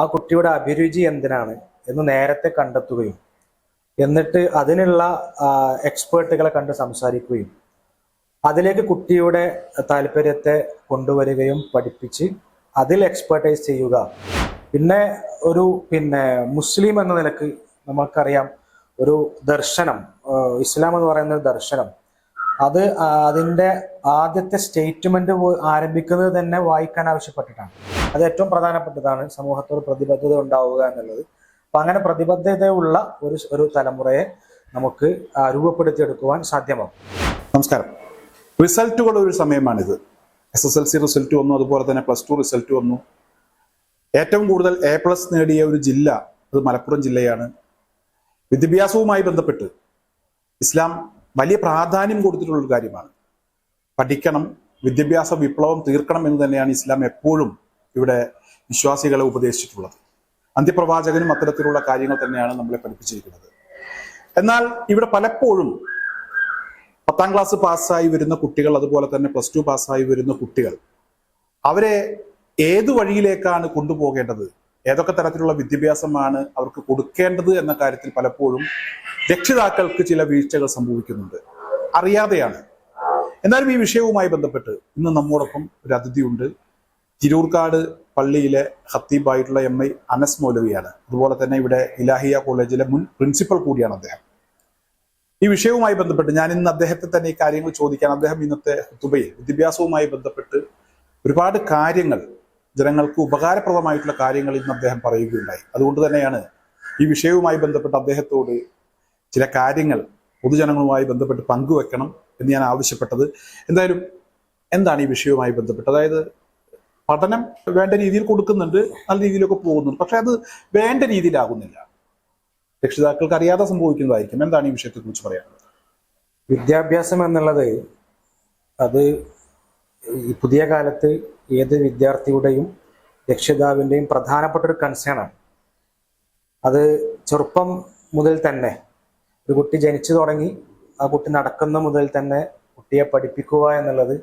ആ കുട്ടിയുടെ അഭിരുചി എന്തിനാണ് എന്ന് നേരത്തെ കണ്ടെത്തുകയും എന്നിട്ട് അതിനുള്ള എക്സ്പേർട്ടുകളെ കണ്ട് സംസാരിക്കുകയും അതിലേക്ക് കുട്ടിയുടെ താല്പര്യത്തെ കൊണ്ടുവരികയും പഠിപ്പിച്ച് അതിൽ എക്സ്പെർട്ടൈസ് ചെയ്യുക. പിന്നെ ഒരു പിന്നെ മുസ്ലിം എന്ന നിലയ്ക്ക് നമുക്കറിയാം ഒരു ദർശനം ഇസ്ലാം എന്ന് പറയുന്ന ദർശനം. അത് അതിന്റെ ആദ്യത്തെ സ്റ്റേറ്റ്മെന്റ് ആരംഭിക്കുന്നത് തന്നെ വായിക്കാൻ ആവശ്യപ്പെട്ടിട്ടാണ്. അത് ഏറ്റവും പ്രധാനപ്പെട്ടതാണ് സമൂഹത്തോട് പ്രതിബദ്ധത ഉണ്ടാവുക എന്നുള്ളത്. അപ്പൊ അങ്ങനെ പ്രതിബദ്ധതയുള്ള ഒരു ഒരു തലമുറയെ നമുക്ക് രൂപപ്പെടുത്തിയെടുക്കുവാൻ സാധ്യമാവും. നമസ്കാരം. റിസൾട്ടുകൾ ഒരു സമയമാണിത്. S S L C result വന്നു അതുപോലെ തന്നെ പ്ലസ് ടു റിസൾട്ട് വന്നു. ഏറ്റവും കൂടുതൽ എ പ്ലസ് നേടിയ ഒരു ജില്ല അത് മലപ്പുറം ജില്ലയാണ്. വിദ്യാഭ്യാസവുമായി ബന്ധപ്പെട്ട് ഇസ്ലാം വലിയ പ്രാധാന്യം കൊടുത്തിട്ടുള്ള ഒരു കാര്യമാണ്. പഠിക്കണം വിദ്യാഭ്യാസ വിപ്ലവം തീർക്കണം എന്ന് തന്നെയാണ് ഇസ്ലാം എപ്പോഴും ഇവിടെ വിശ്വാസികളെ ഉപദേശിച്ചിട്ടുള്ളത്. അന്ത്യപ്രവാചകനും അത്തരത്തിലുള്ള കാര്യങ്ങൾ തന്നെയാണ് നമ്മളെ പഠിപ്പിച്ചിരിക്കുന്നത്. എന്നാൽ ഇവിടെ പലപ്പോഴും പത്താം ക്ലാസ് പാസ്സായി വരുന്ന കുട്ടികൾ അതുപോലെ തന്നെ പ്ലസ് ടു പാസ്സായി വരുന്ന കുട്ടികൾ അവരെ ഏത് വഴിയിലേക്കാണ് കൊണ്ടുപോകേണ്ടത്? ഏതൊക്കെ തരത്തിലുള്ള വിദ്യാഭ്യാസമാണ് അവർക്ക് കൊടുക്കേണ്ടത് എന്ന കാര്യത്തിൽ പലപ്പോഴും രക്ഷിതാക്കൾക്ക് ചില വീഴ്ചകൾ സംഭവിക്കുന്നുണ്ട്. അറിയാതെയാണ്. എന്നാലും ഈ വിഷയവുമായി ബന്ധപ്പെട്ട് ഇന്ന് നമ്മോടൊപ്പം ഒരു അതിഥിയുണ്ട്. തിരൂർക്കാട് പള്ളിയിലെ ഹത്തീബായിട്ടുള്ള എം. ഐ. അനസ് മൗലവിയാണ്. അതുപോലെ തന്നെ ഇവിടെ ഇലാഹിയ കോളേജിലെ മുൻ പ്രിൻസിപ്പൽ കൂടിയാണ് അദ്ദേഹം. ഈ വിഷയവുമായി ബന്ധപ്പെട്ട് ഞാൻ ഇന്ന് അദ്ദേഹത്തെ തന്നെ ഈ കാര്യങ്ങൾ ചോദിക്കാൻ അദ്ദേഹം ഇന്നത്തെ തുബയിൽ വിദ്യാഭ്യാസവുമായി ബന്ധപ്പെട്ട് ഒരുപാട് കാര്യങ്ങൾ ജനങ്ങൾക്ക് ഉപകാരപ്രദമായിട്ടുള്ള കാര്യങ്ങൾ ഇന്ന് അദ്ദേഹം പറയുകയുണ്ടായി. അതുകൊണ്ട് തന്നെയാണ് ഈ വിഷയവുമായി ബന്ധപ്പെട്ട് അദ്ദേഹത്തോട് ചില കാര്യങ്ങൾ പൊതുജനങ്ങളുമായി ബന്ധപ്പെട്ട് പങ്കുവെക്കണം എന്ന് ഞാൻ ആവശ്യപ്പെട്ടത്. എന്തായാലും എന്താണ് ഈ വിഷയവുമായി ബന്ധപ്പെട്ട്? അതായത് പഠനം വേണ്ട രീതിയിൽ കൊടുക്കുന്നുണ്ട് നല്ല രീതിയിലൊക്കെ പോകുന്നുണ്ട്. പക്ഷെ അത് വേണ്ട രീതിയിലാകുന്നില്ല. രക്ഷിതാക്കൾക്ക് അറിയാതെ സംഭവിക്കുന്നതായിരിക്കും. എന്താണ് ഈ വിഷയത്തെ കുറിച്ച് പറയാനുള്ളത്? വിദ്യാഭ്യാസം എന്നുള്ളത് അത് ഈ പുതിയ കാലത്ത് ഏത് വിദ്യാർത്ഥിയുടെയും രക്ഷിതാവിന്റെയും പ്രധാനപ്പെട്ട ഒരു കൺസേണാണ് അത് ചെറുപ്പം മുതൽ തന്നെ ഒരു കുട്ടി ജനിച്ചു തുടങ്ങി ആ കുട്ടി നടക്കുന്ന മുതൽ തന്നെ കുട്ടിയെ പഠിപ്പിക്കുക എന്നുള്ളത്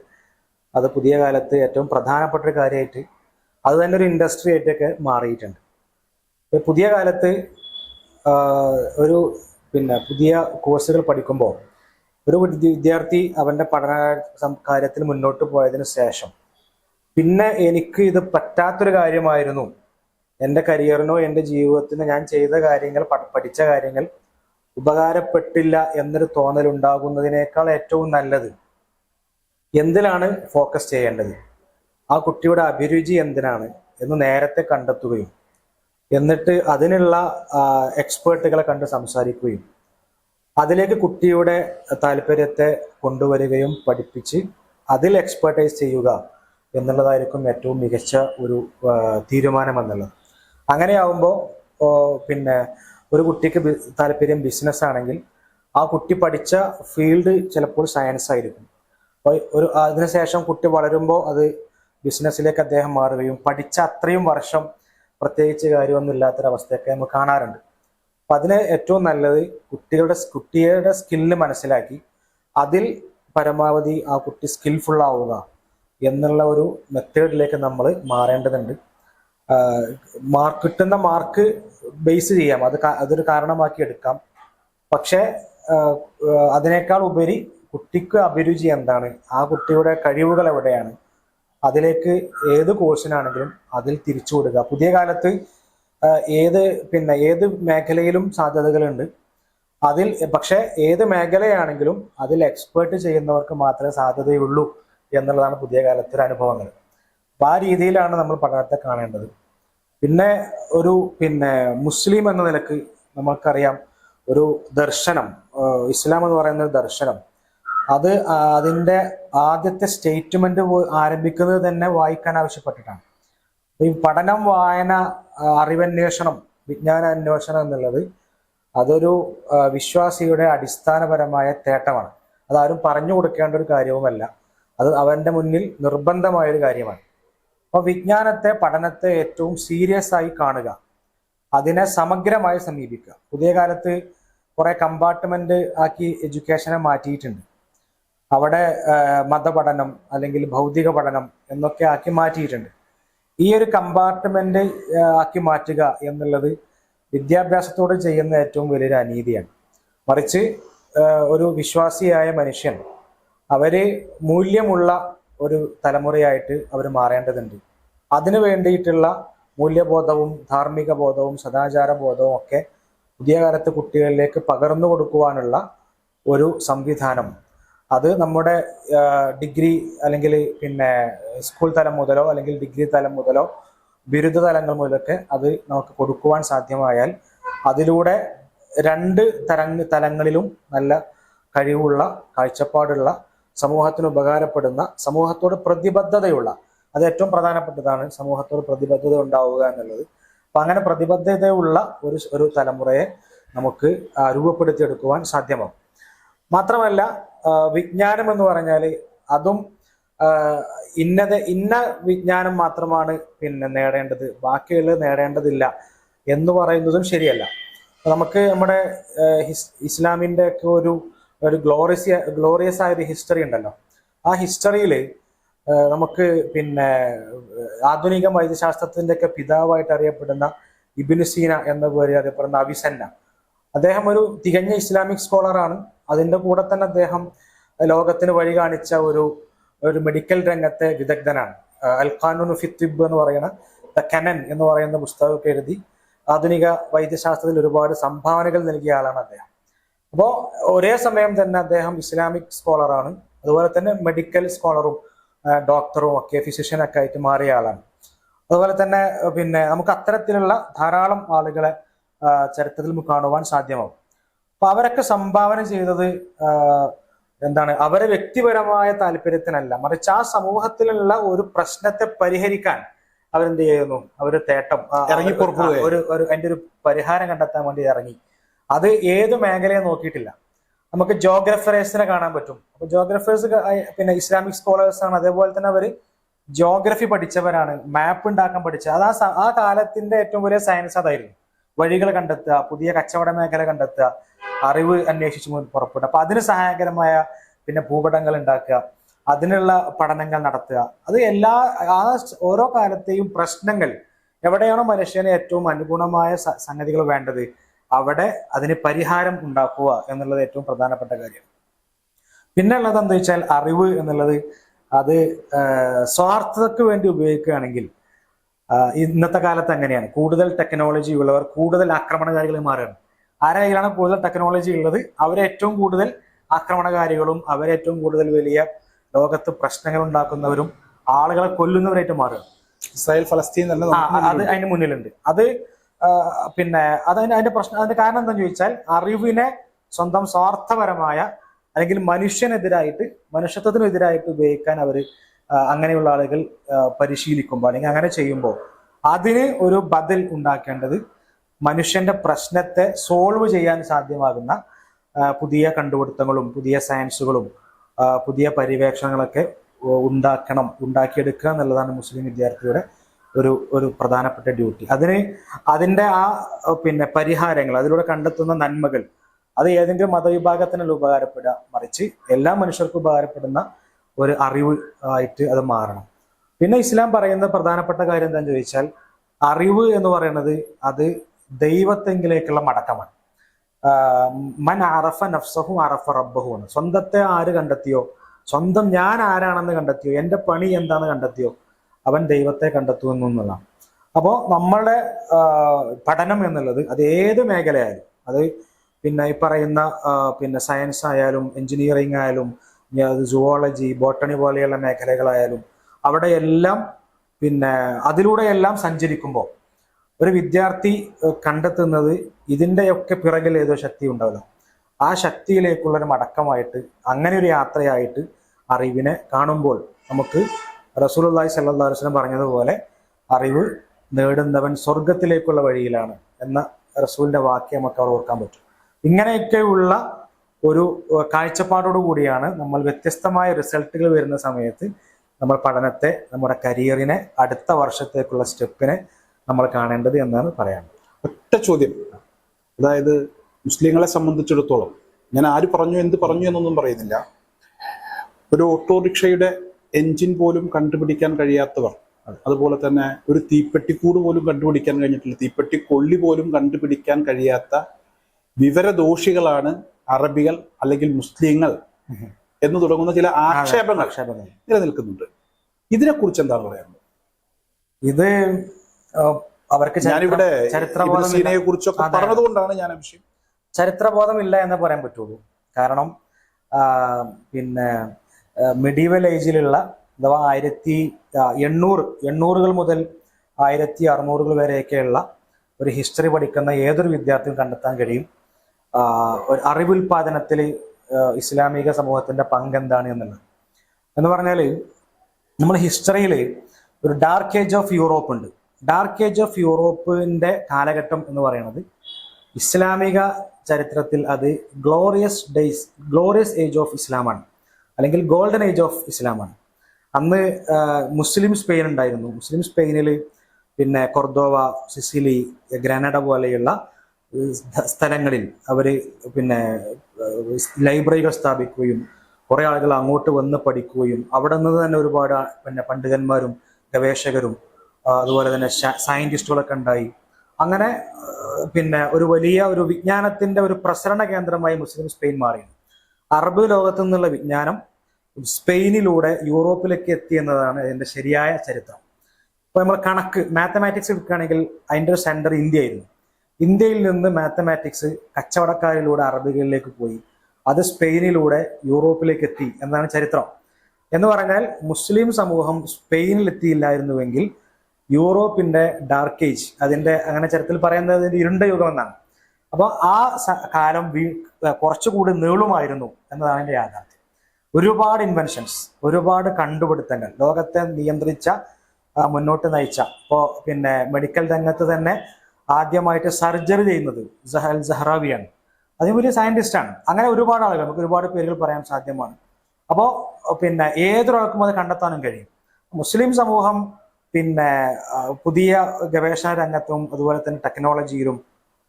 അത് പുതിയ കാലത്ത് ഏറ്റവും പ്രധാനപ്പെട്ട ഒരു കാര്യമായിട്ട് അത് തന്നെ ഒരു ഇൻഡസ്ട്രി ആയിട്ടൊക്കെ മാറിയിട്ടുണ്ട്. പുതിയ കാലത്ത് ഒരു പിന്നെ പുതിയ കോഴ്സുകൾ പഠിക്കുമ്പോൾ ഒരു വിദ്യ- വിദ്യാർത്ഥി അവന്റെ പഠന കാര്യത്തിൽ മുന്നോട്ട് പോയതിന് ശേഷം. പിന്നെ എനിക്ക് ഇത് പറ്റാത്തൊരു കാര്യമായിരുന്നു. എന്റെ കരിയറിനോ എന്റെ ജീവിതത്തിനോ ഞാൻ ചെയ്ത കാര്യങ്ങൾ പഠിച്ച കാര്യങ്ങൾ ഉപകാരപ്പെട്ടില്ല എന്നൊരു തോന്നൽ ഉണ്ടാകുന്നതിനേക്കാൾ ഏറ്റവും നല്ലത് എന്തിനാണ് ഫോക്കസ് ചെയ്യേണ്ടത്? ആ കുട്ടിയുടെ അഭിരുചി എന്തിനാണ് എന്ന് നേരത്തെ കണ്ടെത്തുകയും എന്നിട്ട് അതിനുള്ള എക്സ്പേർട്ടുകളെ കണ്ട് സംസാരിക്കുകയും. അതിലേക്ക് കുട്ടിയുടെ താല്പര്യത്തെ കൊണ്ടുവരികയും പഠിപ്പിച്ച് അതിൽ എക്സ്പെർട്ടൈസ് ചെയ്യുക എന്നുള്ളതായിരിക്കും ഏറ്റവും മികച്ച ഒരു തീരുമാനം എന്നുള്ളത് അങ്ങനെയാവുമ്പോൾ പിന്നെ ഒരു കുട്ടിക്ക് താല്പര്യം ബിസിനസ് ആണെങ്കിൽ ആ കുട്ടി പഠിച്ച ഫീൽഡ് ചിലപ്പോൾ സയൻസ് ആയിരിക്കും. അപ്പോൾ ഒരു അതിനുശേഷം കുട്ടി വളരുമ്പോൾ അത് ബിസിനസ്സിലേക്ക് അദ്ദേഹം മാറുകയും പഠിച്ച അത്രയും വർഷം പ്രത്യേകിച്ച് കാര്യമൊന്നും ഇല്ലാത്തൊരവസ്ഥയൊക്കെ നമ്മൾ കാണാറുണ്ട്. അപ്പൊ അതിന് ഏറ്റവും നല്ലത് കുട്ടികളുടെ കുട്ടിയുടെ സ്കില്ല് മനസ്സിലാക്കി അതിൽ പരമാവധി ആ കുട്ടി സ്കിൽഫുൾ ആവുക എന്നുള്ള ഒരു മെത്തേഡിലേക്ക് നമ്മൾ മാറേണ്ടതുണ്ട്. മാർക്ക് കിട്ടുന്ന മാർക്ക് ബേസ് ചെയ്യാം. അത് അതൊരു കാരണമാക്കി എടുക്കാം. പക്ഷേ അതിനേക്കാൾ ഉപരി കുട്ടിക്ക് അഭിരുചി എന്താണ്? ആ കുട്ടിയുടെ കഴിവുകൾ എവിടെയാണ്? അതിലേക്ക് ഏത് കോഴ്സിനാണെങ്കിലും അതിൽ തിരിച്ചു കൊടുക്കുക. പുതിയ കാലത്ത് ഏത് പിന്നെ ഏത് മേഖലയിലും സാധ്യതകളുണ്ട്. അതിൽ പക്ഷേ ഏത് മേഖലയാണെങ്കിലും അതിൽ എക്സ്പേർട്ട് ചെയ്യുന്നവർക്ക് മാത്രമേ സാധ്യതയുള്ളൂ എന്നുള്ളതാണ് പുതിയ കാലത്തെ അനുഭവങ്ങൾ. അപ്പൊ ആ രീതിയിലാണ് നമ്മൾ പഠനത്തെ കാണേണ്ടത്. പിന്നെ ഒരു പിന്നെ മുസ്ലിം എന്ന നിലയ്ക്ക് നമുക്കറിയാം ഒരു ദർശനം ഇസ്ലാം എന്ന് പറയുന്ന ദർശനം. അത് അതിന്റെ ആദ്യത്തെ സ്റ്റേറ്റ്മെന്റ് ആരംഭിക്കുന്നത് തന്നെ വായിക്കാൻ ആവശ്യപ്പെട്ടിട്ടാണ്. ഈ പഠനം വായന അറിവന്വേഷണം വിജ്ഞാന അന്വേഷണം എന്നുള്ളത് അതൊരു വിശ്വാസിയുടെ അടിസ്ഥാനപരമായ തേട്ടമാണ്. അതാരും പറഞ്ഞു കൊടുക്കേണ്ട ഒരു കാര്യവുമല്ല. അത് അവന്റെ മുന്നിൽ നിർബന്ധമായ ഒരു കാര്യമാണ്. അപ്പോൾ വിജ്ഞാനത്തെ പഠനത്തെ ഏറ്റവും സീരിയസ് ആയി കാണുക. അതിനെ സമഗ്രമായി സമീപിക്കുക. പുതിയ കാലത്ത് കുറെ കമ്പാർട്ട്മെന്റ് ആക്കി എഡ്യൂക്കേഷനെ മാറ്റിയിട്ടുണ്ട്. അവിടെ മതപഠനം അല്ലെങ്കിൽ ഭൗതിക പഠനം എന്നൊക്കെ ആക്കി മാറ്റിയിട്ടുണ്ട്. ഈ ഒരു കമ്പാർട്ട്മെന്റ് ആക്കി മാറ്റുക എന്നുള്ളത് വിദ്യാഭ്യാസത്തോട് ചെയ്യുന്ന ഏറ്റവും വലിയൊരു അനീതിയാണ്. മറിച്ച് ഒരു വിശ്വാസിയായ മനുഷ്യൻ അവർ മൂല്യമുള്ള ഒരു തലമുറയായിട്ട് അവർ മാറേണ്ടതുണ്ട്. അതിനു വേണ്ടിയിട്ടുള്ള മൂല്യബോധവും ധാർമ്മിക ബോധവും സദാചാര ബോധവും ഒക്കെ പുതിയ കാലത്ത് കുട്ടികളിലേക്ക് പകർന്നു കൊടുക്കുവാനുള്ള ഒരു സംവിധാനം അത് നമ്മുടെ ഡിഗ്രി അല്ലെങ്കിൽ പിന്നെ സ്കൂൾ തലം മുതലോ അല്ലെങ്കിൽ ഡിഗ്രി തലം മുതലോ ബിരുദ തലങ്ങൾ മുതലൊക്കെ അത് നമുക്ക് കൊടുക്കുവാൻ സാധ്യമായാൽ അതിലൂടെ രണ്ട് തരങ്ങ തലങ്ങളിലും നല്ല കഴിവുള്ള കാഴ്ചപ്പാടുള്ള സമൂഹത്തിന് ഉപകാരപ്പെടുന്ന സമൂഹത്തോട് പ്രതിബദ്ധതയുള്ള അത് ഏറ്റവും പ്രധാനപ്പെട്ടതാണ് സമൂഹത്തോട് പ്രതിബദ്ധത ഉണ്ടാവുക എന്നുള്ളത്. അപ്പം അങ്ങനെ പ്രതിബദ്ധതയുള്ള ഒരു ഒരു തലമുറയെ നമുക്ക് രൂപപ്പെടുത്തിയെടുക്കുവാൻ സാധ്യമാകും മാത്രമല്ല വിജ്ഞാനം എന്ന് പറഞ്ഞാൽ അതും ഇന്നത് ഇന്ന വിജ്ഞാനം മാത്രമാണ് പിന്നെ നേടേണ്ടത്. ബാക്കിയുള്ളത് നേടേണ്ടതില്ല എന്ന് പറയുന്നതും ശരിയല്ല. നമുക്ക് നമ്മുടെ ഇസ്ലാമിന്റെ ഒക്കെ ഒരു ഒരു ഗ്ലോറിയസ് ഗ്ലോറിയസ് ആയ ഒരു ഹിസ്റ്ററി ഉണ്ടല്ലോ. ആ ഹിസ്റ്ററിയിൽ നമുക്ക് പിന്നെ ആധുനിക വൈദ്യശാസ്ത്രത്തിന്റെ ഒക്കെ പിതാവായിട്ട് അറിയപ്പെടുന്ന ഇബിനുസീന എന്ന പേര് അറിയപ്പെടുന്ന അവിസന്ന. അദ്ദേഹം ഒരു തികഞ്ഞ ഇസ്ലാമിക് സ്കോളറാണ്. അതിന്റെ കൂടെ തന്നെ അദ്ദേഹം ലോകത്തിന് വഴി കാണിച്ച ഒരു ഒരു മെഡിക്കൽ രംഗത്തെ വിദഗ്ധനാണ്. അൽ ഖാനൂൻ ഫിത്തിബ് എന്ന് പറയുന്ന ദ കനൻ എന്ന് പറയുന്ന പുസ്തകമൊക്കെ എഴുതി ആധുനിക വൈദ്യശാസ്ത്രത്തിൽ ഒരുപാട് സംഭാവനകൾ നൽകിയ ആളാണ് അദ്ദേഹം. അപ്പോൾ ഒരേ സമയം തന്നെ അദ്ദേഹം ഇസ്ലാമിക് സ്കോളറാണ് അതുപോലെ തന്നെ മെഡിക്കൽ സ്കോളറും ഡോക്ടറും ഒക്കെ ഫിസിഷ്യനൊക്കെ ആയിട്ട് മാറിയ ആളാണ്. അതുപോലെ തന്നെ പിന്നെ നമുക്ക് അത്തരത്തിലുള്ള ധാരാളം ആളുകളെ ചരിത്രത്തിൽ കാണുവാൻ സാധ്യമാവും. അപ്പൊ അവരൊക്കെ സംഭാവന ചെയ്തത് എന്താണ് അവരെ വ്യക്തിപരമായ താല്പര്യത്തിനല്ല മറിച്ച് ആ സമൂഹത്തിലുള്ള ഒരു പ്രശ്നത്തെ പരിഹരിക്കാൻ അവരെന്ത് ചെയ്യുന്നു? അവർ തേട്ടം ഇറങ്ങി ഒരു ഒരു അതിന്റെ ഒരു പരിഹാരം കണ്ടെത്താൻ വേണ്ടി ഇറങ്ങി. അത് ഏത് മേഖലയെ നോക്കിയിട്ടില്ല. നമുക്ക് ജോഗ്രഫേഴ്സിനെ കാണാൻ പറ്റും. അപ്പൊ ജോഗ്രഫേഴ്സ് പിന്നെ ഇസ്ലാമിക് സ്കോളേഴ്സ് ആണ്. അതേപോലെ തന്നെ അവർ ജോഗ്രഫി പഠിച്ചവരാണ്. മാപ്പ് ഉണ്ടാക്കാൻ പഠിച്ച അത് ആ ആ കാലത്തിന്റെ ഏറ്റവും വലിയ സയൻസ് അതായിരുന്നു. വഴികൾ കണ്ടെത്തുക പുതിയ കച്ചവട മേഖല കണ്ടെത്തുക അറിവ് അന്വേഷിച്ച് പുറപ്പെടുക അപ്പൊ അതിന് സഹായകരമായ പിന്നെ ഭൂപടങ്ങൾ ഉണ്ടാക്കുക അതിനുള്ള പഠനങ്ങൾ നടത്തുക. അത് എല്ലാ ആ ഓരോ കാലത്തെയും പ്രശ്നങ്ങൾ എവിടെയാണോ മനുഷ്യന് ഏറ്റവും അനുഗുണമായ സംഗതികൾ വേണ്ടത് അവിടെ അതിന് പരിഹാരം ഉണ്ടാക്കുക എന്നുള്ളത് ഏറ്റവും പ്രധാനപ്പെട്ട കാര്യം. പിന്നെ ഉള്ളത് എന്താ വെച്ചാൽ അറിവ് എന്നുള്ളത് അത് സ്വാർത്ഥതയ്ക്ക് വേണ്ടി ഉപയോഗിക്കുകയാണെങ്കിൽ ഇന്നത്തെ കാലത്ത് അങ്ങനെയാണ്. കൂടുതൽ ടെക്നോളജി ഉള്ളവർ കൂടുതൽ ആക്രമണകാരികൾ മാറുകയാണ്. ആരുടെ കയ്യിലാണ് കൂടുതൽ ടെക്നോളജി ഉള്ളത്? അവരേറ്റവും കൂടുതൽ ആക്രമണകാരികളും അവരെ ഏറ്റവും കൂടുതൽ വലിയ ലോകത്ത് പ്രശ്നങ്ങൾ ഉണ്ടാക്കുന്നവരും ആളുകളെ കൊല്ലുന്നവരായിട്ട് മാറുക. ഇസ്രായേൽ ഫലസ്തീൻ അത് അതിന്റെ മുന്നിലുണ്ട്. അത് പിന്നെ അതിന് അതിന്റെ പ്രശ്നം അതിന്റെ കാരണം എന്താണെന്ന് ചോദിച്ചാൽ അറിവിനെ സ്വന്തം സ്വാർത്ഥപരമായ അല്ലെങ്കിൽ മനുഷ്യനെതിരായിട്ട് മനുഷ്യത്വത്തിനെതിരായിട്ട് ഉപയോഗിക്കാൻ അവർ അങ്ങനെയുള്ള ആളുകൾ പരിശീലിക്കുമ്പോൾ അല്ലെങ്കിൽ അങ്ങനെ ചെയ്യുമ്പോൾ അതിന് ഒരു ബദൽ ഉണ്ടാക്കേണ്ടത് മനുഷ്യന്റെ പ്രശ്നത്തെ സോൾവ് ചെയ്യാൻ സാധ്യമാകുന്ന പുതിയ കണ്ടുപിടുത്തങ്ങളും പുതിയ സയൻസുകളും പുതിയ പര്യവേക്ഷണങ്ങളൊക്കെ ഉണ്ടാക്കണം ഉണ്ടാക്കിയെടുക്കുക എന്നുള്ളതാണ് മുസ്ലിം വിദ്യാർത്ഥിയുടെ ഒരു ഒരു പ്രധാനപ്പെട്ട ഡ്യൂട്ടി അതിന് അതിന്റെ ആ പിന്നെ പരിഹാരങ്ങൾ അതിലൂടെ കണ്ടെത്തുന്ന നന്മകൾ അത് ഏതെങ്കിലും മതവിഭാഗത്തിനല്ല ഉപകാരപ്പെടുക. മറിച്ച് എല്ലാ മനുഷ്യർക്കും ഉപകാരപ്പെടുന്ന ഒരു അറിവ് ആയിട്ട് അത് മാറണം. പിന്നെ ഇസ്ലാം പറയുന്ന പ്രധാനപ്പെട്ട കാര്യം എന്താണെന്ന് ചോദിച്ചാൽ അറിവ് എന്ന് പറയുന്നത് അത് ദൈവത്തെങ്കിലേക്കുള്ള മടക്കമാണ്. മൻ അറഫ നഫ്സഹു അറഫ റബ്ബഹു ആണ് സ്വന്തത്തെ ആര് കണ്ടെത്തിയോ? സ്വന്തം ഞാൻ ആരാണെന്ന് കണ്ടെത്തിയോ? എന്റെ പണി എന്താണെന്ന് കണ്ടെത്തിയോ? അവൻ ദൈവത്തെ കണ്ടെത്തുന്നു എന്നുള്ളതാണ്. അപ്പോൾ നമ്മളുടെ പഠനം എന്നുള്ളത് അത് ഏത് മേഖലയായാലും അത് പിന്നെ ഈ പറയുന്ന പിന്നെ സയൻസ് ആയാലും എഞ്ചിനീയറിംഗ് ആയാലും സുവോളജി ബോട്ടണി പോലെയുള്ള മേഖലകളായാലും അവിടെയെല്ലാം പിന്നെ അതിലൂടെയെല്ലാം സഞ്ചരിക്കുമ്പോൾ ഒരു വിദ്യാർത്ഥി കണ്ടെത്തുന്നത് ഇതിന്റെയൊക്കെ പിറകിൽ ഏതോ ശക്തി ഉണ്ടാവില്ല ആ ശക്തിയിലേക്കുള്ള ഒരു മടക്കമായിട്ട് അങ്ങനെ ഒരു യാത്രയായിട്ട് അറിവിനെ കാണുമ്പോൾ നമുക്ക് റസൂലുള്ളാഹി സ്വല്ലല്ലാഹു അലൈഹി വസല്ലം പറഞ്ഞതുപോലെ അറിവ് നേടുന്നവൻ സ്വർഗത്തിലേക്കുള്ള വഴിയിലാണ് എന്ന റസൂലിന്റെ വാക്യം നമുക്ക് ഓർക്കാൻ പറ്റും. ഇങ്ങനെയൊക്കെയുള്ള ഒരു കാഴ്ചപ്പാടോടു കൂടിയാണ് നമ്മൾ വ്യത്യസ്തമായ റിസൾട്ടുകൾ വരുന്ന സമയത്ത് നമ്മൾ പഠനത്തെ നമ്മുടെ കരിയറിനെ അടുത്ത വർഷത്തേക്കുള്ള സ്റ്റെപ്പിനെ നമ്മൾ കാണേണ്ടത് എന്നാണ് പറയാൻ ഒറ്റ ചോദ്യം. അതായത് മുസ്ലിങ്ങളെ സംബന്ധിച്ചിടത്തോളം ഞാൻ ആര് പറഞ്ഞു എന്ത് പറഞ്ഞു എന്നൊന്നും പറയുന്നില്ല. ഒരു ഓട്ടോറിക്ഷയുടെ എൻജിൻ പോലും കണ്ടുപിടിക്കാൻ കഴിയാത്തവർ അതുപോലെ തന്നെ ഒരു തീപ്പെട്ടിക്കൂട് പോലും കണ്ടുപിടിക്കാൻ കഴിഞ്ഞിട്ടില്ല തീപ്പെട്ടി കൊള്ളി പോലും കണ്ടുപിടിക്കാൻ കഴിയാത്ത വിവരദോഷികളാണ് അറബികൾ അല്ലെങ്കിൽ മുസ്ലിങ്ങൾ എന്ന് തുടങ്ങുന്ന ചില ആക്ഷേപങ്ങൾ. നിലനിൽക്കുന്നുണ്ട്. ഇതിനെക്കുറിച്ച് എന്താണ് പറയാനുള്ളത്? ഇത് അവർക്ക് ഞാനിവിടെ കുറിച്ചൊക്കെ പറഞ്ഞതുകൊണ്ടാണ് ഞാൻ വിഷയം ചരിത്രബോധമില്ല എന്ന് പറയാൻ പറ്റുള്ളൂ. കാരണം പിന്നെ മിഡീവൽ ഏജിലുള്ള അഥവാ ആയിരത്തി എണ്ണൂറ് എണ്ണൂറുകൾ മുതൽ ആയിരത്തി അറുന്നൂറുകൾ വരെയൊക്കെയുള്ള ഒരു ഹിസ്റ്ററി പഠിക്കുന്ന ഏതൊരു വിദ്യാർത്ഥിയും കണ്ടെത്താൻ കഴിയും? ഒരു അറിവുൽപാദനത്തിൽ ഇസ്ലാമിക സമൂഹത്തിന്റെ പങ്ക് എന്താണ് എന്നുള്ളത്. എന്ന് പറഞ്ഞാൽ നമ്മൾ ഹിസ്റ്ററിയിൽ ഒരു ഡാർക്ക് ഏജ് ഓഫ് യൂറോപ്പ് ഉണ്ട്. ഡാർക്ക് ഏജ് ഓഫ് യൂറോപ്പിന്റെ കാലഘട്ടം എന്ന് പറയുന്നത് ഇസ്ലാമിക ചരിത്രത്തിൽ അത് glorious days glorious age of ഇസ്ലാമാണ് അല്ലെങ്കിൽ ഗോൾഡൻ ഏജ് ഓഫ് ഇസ്ലാമാണ് അന്ന് മുസ്ലിം സ്പെയിൻ ഉണ്ടായിരുന്നു. മുസ്ലിം സ്പെയിനിൽ പിന്നെ കൊർദോവ സിസിലി ഗ്രാനഡ പോലെയുള്ള സ്ഥലങ്ങളിൽ അവർ പിന്നെ ലൈബ്രറികൾ സ്ഥാപിക്കുകയും കുറെ ആളുകൾ അങ്ങോട്ട് വന്ന് പഠിക്കുകയും അവിടെ നിന്ന് തന്നെ ഒരുപാട് പിന്നെ പണ്ഡിതന്മാരും ഗവേഷകരും അതുപോലെ തന്നെ സയന്റിസ്റ്റുകളൊക്കെ ഉണ്ടായി. അങ്ങനെ പിന്നെ ഒരു വലിയ ഒരു വിജ്ഞാനത്തിന്റെ ഒരു പ്രസരണ കേന്ദ്രമായി മുസ്ലിം സ്പെയിൻ മാറി അറബ് ലോകത്തു നിന്നുള്ള വിജ്ഞാനം സ്പെയിനിലൂടെ യൂറോപ്പിലേക്ക് എത്തി എന്നതാണ് അതിന്റെ ശരിയായ ചരിത്രം. ഇപ്പൊ നമ്മൾ കണക്ക് മാത്തമാറ്റിക്സ് എടുക്കുകയാണെങ്കിൽ അതിന്റെ ഒരു സെന്റർ ഇന്ത്യ ആയിരുന്നു ഇന്ത്യയിൽ നിന്ന് മാത്തമാറ്റിക്സ് കച്ചവടക്കാരിലൂടെ അറബികളിലേക്ക് പോയി. അത് സ്പെയിനിലൂടെ യൂറോപ്പിലേക്ക് എത്തി എന്നാണ് ചരിത്രം. എന്ന് പറഞ്ഞാൽ മുസ്ലിം സമൂഹം സ്പെയിനിൽ എത്തിയില്ലായിരുന്നുവെങ്കിൽ യൂറോപ്പിന്റെ ഡാർക്ക് ഏജ് അതിന്റെ അങ്ങനെ ചരിത്രത്തിൽ പറയുന്നത് ഇരുണ്ട യുഗം എന്നാണ്. അപ്പോൾ ആ കാലം കുറച്ചുകൂടി നീളുമായിരുന്നു എന്നതാണ് അതിന്റെ യാഥാർത്ഥ്യം. ഒരുപാട് ഇൻവെൻഷൻസ് ഒരുപാട് കണ്ടുപിടുത്തങ്ങൾ ലോകത്തെ നിയന്ത്രിച്ച മുന്നോട്ട് നയിച്ച ഇപ്പോൾ പിന്നെ മെഡിക്കൽ രംഗത്ത് തന്നെ ആദ്യമായിട്ട് സർജറി ചെയ്യുന്നത് സഹൽ സഹറാവിയാണ്. അതിന് വലിയ സയന്റിസ്റ്റാണ് അങ്ങനെ ഒരുപാട് ആളുകൾ നമുക്ക് ഒരുപാട് പേരുകൾ പറയാൻ സാധ്യമാണ്. അപ്പോൾ പിന്നെ ഏതൊരാൾക്കും അത് കണ്ടെത്താനും കഴിയും. മുസ്ലിം സമൂഹം പിന്നെ പുതിയ ഗവേഷണ രംഗത്തും അതുപോലെ തന്നെ ടെക്നോളജിയിലും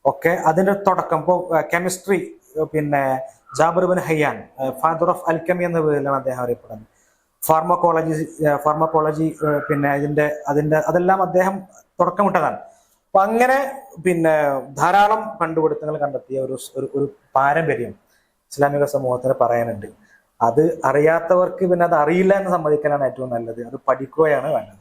ഒക്കെ അതിന്റെ തുടക്കം. ഇപ്പോൾ കെമിസ്ട്രി പിന്നെ Jabir Hayyan father of alchemy എന്ന പേരിലാണ് അദ്ദേഹം അറിയപ്പെടുന്നത്. ഫാർമക്കോളജി ഫാർമക്കോളജി പിന്നെ ഇതിന്റെ അതിന്റെ അതെല്ലാം അദ്ദേഹം തുടക്കമിട്ടതാണ് അപ്പൊ അങ്ങനെ പിന്നെ ധാരാളം കണ്ടുപിടുത്തങ്ങൾ കണ്ടെത്തിയ ഒരു ഒരു പാരമ്പര്യം ഇസ്ലാമിക സമൂഹത്തിന് പറയാനുണ്ട്. അത് അറിയാത്തവർക്ക് പിന്നെ അത് അറിയില്ല എന്ന് സമ്മതിക്കലാണ് ഏറ്റവും നല്ലത്. അത് പഠിക്കുകയാണ് വേണ്ടത്.